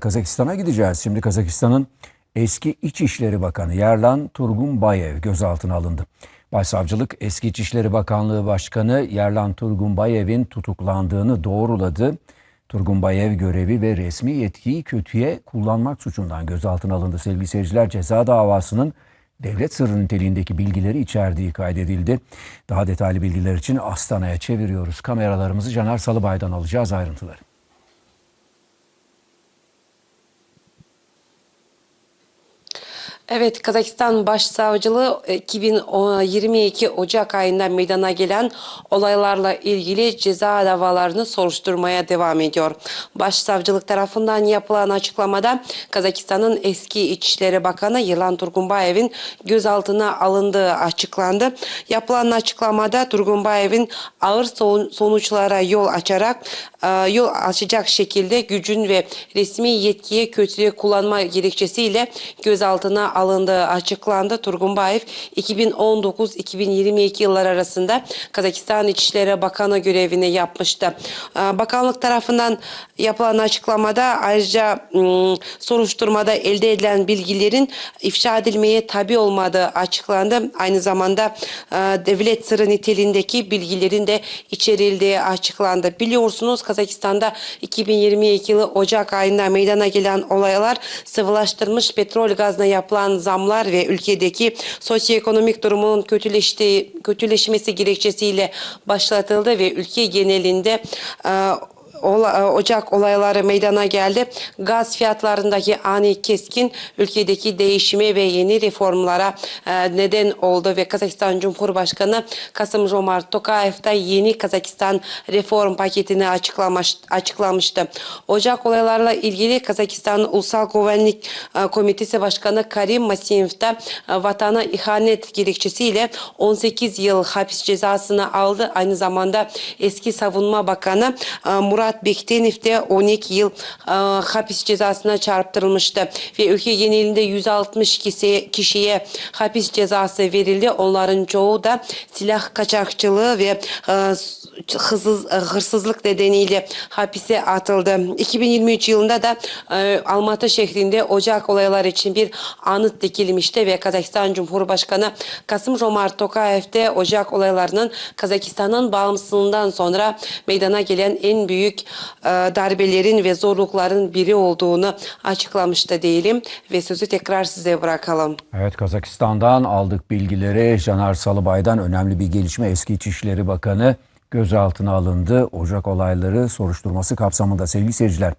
Kazakistan'a gideceğiz. Şimdi Kazakistan'ın eski İçişleri Bakanı Yerlan Turgunbayev gözaltına alındı. Başsavcılık eski İçişleri Bakanlığı Başkanı Yerlan Turgunbayev'in tutuklandığını doğruladı. Turgunbayev görevi ve resmi yetkiyi kötüye kullanmak suçundan gözaltına alındı. Sevgili seyirciler ceza davasının devlet sırrı niteliğindeki bilgileri içerdiği kaydedildi. Daha detaylı bilgiler için Astana'ya çeviriyoruz. Kameralarımızı Caner Salıbay'dan alacağız ayrıntıları. Evet, Kazakistan Başsavcılığı e, 2022 Ocak ayında meydana gelen olaylarla ilgili ceza davalarını soruşturmaya devam ediyor. Başsavcılık tarafından yapılan açıklamada Kazakistan'ın eski İçişleri Bakanı Yılan Turgunbayev'in gözaltına alındığı açıklandı. Yapılan açıklamada Turgunbayev'in ağır son- sonuçlara yol açarak e, yol açacak şekilde gücün ve resmi yetkiye kötüye kullanma gerekçesiyle gözaltına alındığı açıklandı. Turgunbayev 2019-2022 yıllar arasında Kazakistan İçişleri Bakanı görevini yapmıştı. Ee, Bakanlık tarafından yapılan açıklamada ayrıca soruşturmada elde edilen bilgilerin ifşa edilmeye tabi olmadığı açıklandı. Aynı zamanda e, devlet sırrı niteliğindeki bilgilerin de içerildiği açıklandı. Biliyorsunuz Kazakistan'da 2022 yılı Ocak ayında meydana gelen olaylar sıvılaştırmış petrol gazına yapılan zamlar ve ülkedeki sosyoekonomik durumun kötüleştiği, kötüleşmesi gerekçesiyle başlatıldı ve ülke genelinde e, Ocak olayları meydana geldi. Gaz fiyatlarındaki ani keskin ülkedeki değişime ve yeni reformlara e, neden oldu ve Kazakistan Cumhurbaşkanı Kasım Jomart Tokayev da yeni Kazakistan reform paketini açıklamış, açıklamıştı. Ocak olaylarla ilgili Kazakistan Ulusal Güvenlik e, Komitesi Başkanı Karim Masiyev de e, vatana ihanet gerekçesiyle 18 yıl hapis cezasını aldı. Aynı zamanda eski Savunma Bakanı e, Murat Bektenif de 12 yıl e, hapis cezasına çarptırılmıştı ve ülke genelinde 160 kişiye, kişiye hapis cezası verildi. Onların çoğu da silah kaçakçılığı ve e, hırsız, e, hırsızlık nedeniyle hapise atıldı. 2023 yılında da e, Almatı şehrinde Ocak olayları için bir anıt dikilmişti ve Kazakistan Cumhurbaşkanı Kasım Jomart Tokayev de Ocak olaylarının Kazakistan'ın bağımsızlığından sonra meydana gelen en büyük e, darbelerin ve zorlukların biri olduğunu açıklamıştı diyelim ve sözü tekrar size bırakalım. Evet Kazakistan'dan aldık bilgileri. Caner Salıbay'dan önemli bir gelişme. Eski İçişleri Bakanı gözaltına alındı. Ocak olayları soruşturması kapsamında sevgili seyirciler.